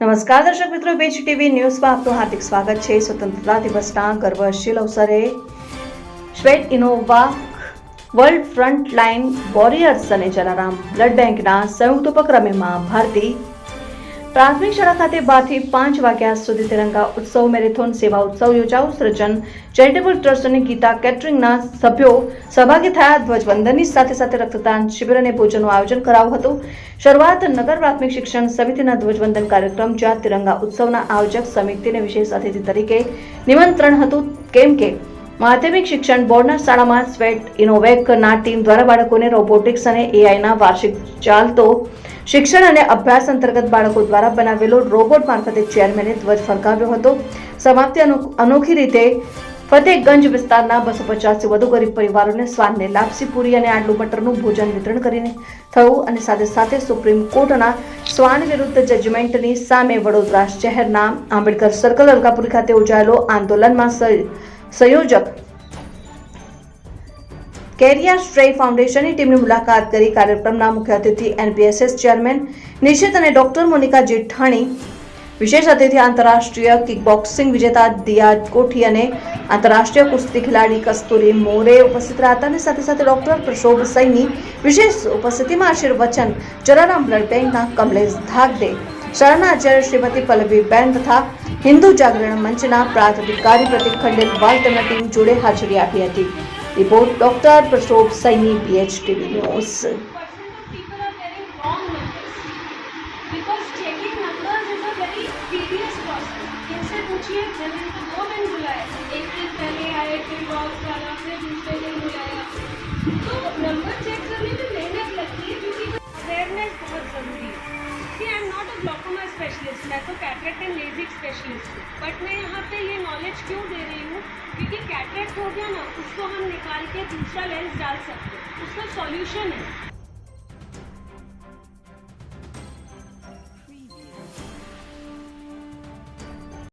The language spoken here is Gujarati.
નમસ્કાર, દર્શક મિત્રો પેજ ટીવી ન્યૂઝમાં આપનું હાર્દિક સ્વાગત છે. સ્વતંત્રતા દિવસના ગર્વશીલ અવસરે શ્વેત Innova world front line warriors અને જલારામ બ્લડ બેંકના સંયુક્ત ઉપક્રમેમાં ભારતી પ્રાથમિક શાળા ખાતે બારથી પાંચ વાગ્યા સુધી તિરંગા ઉત્સવ, મેરેથોન, સેવા ઉત્સવ યોજાયો. સૃજન ચેરિટેબલ ટ્રસ્ટ અને ગીતા કેટરિંગના સભ્યો સહભાગી થયા. ધ્વજવંદનની સાથે સાથે રક્તદાન શિબિર અને ભોજનનું આયોજન કરાયું હતું. શરૂઆત નગર પ્રાથમિક શિક્ષણ સમિતિના ધ્વજવંદન કાર્યક્રમ, જ્યાં તિરંગા ઉત્સવના આયોજક સમિતિને વિશેષ અતિથિ તરીકે નિમંત્રણ હતું. કેમ કે માધ્યમિક શિક્ષણ બોર્ડના શાળામાં સ્વેટ ઇનોવેકના ટીમ દ્વારા બાળકોને રોબોટિક્સ અને એઆઈના વાર્ષિક ચાલતો શિક્ષણ અને અભ્યાસ અંતર્ગત બાળકો દ્વારા બનાવેલો રોબોટ મારફતે ચેરમેને ધ્વજ ફરકાવ્યો હતો. સમાપ્તિ અનોખી રીતે ફતેહગંજ વિસ્તારના બસો પચાસથી વધુ ગરીબ પરિવારોને સ્વાદને લાપસી પૂરી અને આડુ બટરનું ભોજન વિતરણ કરીને થયું અને સાથે સાથે સુપ્રીમ કોર્ટના સ્વાન વિરુદ્ધ જજમેન્ટની સામે વડોદરા શહેરના આંબેડકર સર્કલ, અલકાપુરી ખાતે યોજાયેલો આંદોલનમાં સંયોજક. કેરિયા શ્રેય ફાઉન્ડેશનની ટીમની મુલાકાત કરી કાર્યક્રમના મુખ્ય અતિથિ એનપીએસએસ ચેરમેન નિશિત અને ડોક્ટર મોનિકા જેઠાણી, વિશેષ અતિથિ આંતરરાષ્ટ્રીય કિકબોક્સિંગ વિજેતા દિયા કોઠી અને આંતરરાષ્ટ્રીય કુસ્તી ખેલાડી કસ્તુરી મોરે ઉપસ્થિત રહ્યા હતા અને સાથે સાથે ડોક્ટર પ્રશોભ સૈની વિશેષ ઉપસ્થિતિમાં આશીર્વચન, જલારામ બ્લડ બેંકના કમલેશ ધાગડે શાળાના આચાર્ય શ્રીમતી પલ્લવીબેન તથા હિન્દુ જાગરણ મંચના પ્રાંત અધિકારી પ્રતિક ખંડેલવાલ તેમના ટીમ જોડે હાજરી આપી હતી report doctor Prashobh Saini PHTV news percent of people are getting wrong numbers because checking numbers is a very tedious process. इनसे पूछिए जब इनको दो दिन बुलाया एक दिन पहले आए फिर बॉक्स वाला फिर दूसरे दिन बुलाया तो नंबर चेक करने में मेहनत तो कैटरेक्ट एंड लेजिक स्पेशलिस्ट हूँ बट मैं यहाँ पे ये नॉलेज क्यों दे रही हूँ क्योंकि कैटरेक्ट हो गया ना उसको हम निकाल के दूसरा लेंस डाल सकते हैं उसका सॉल्यूशन है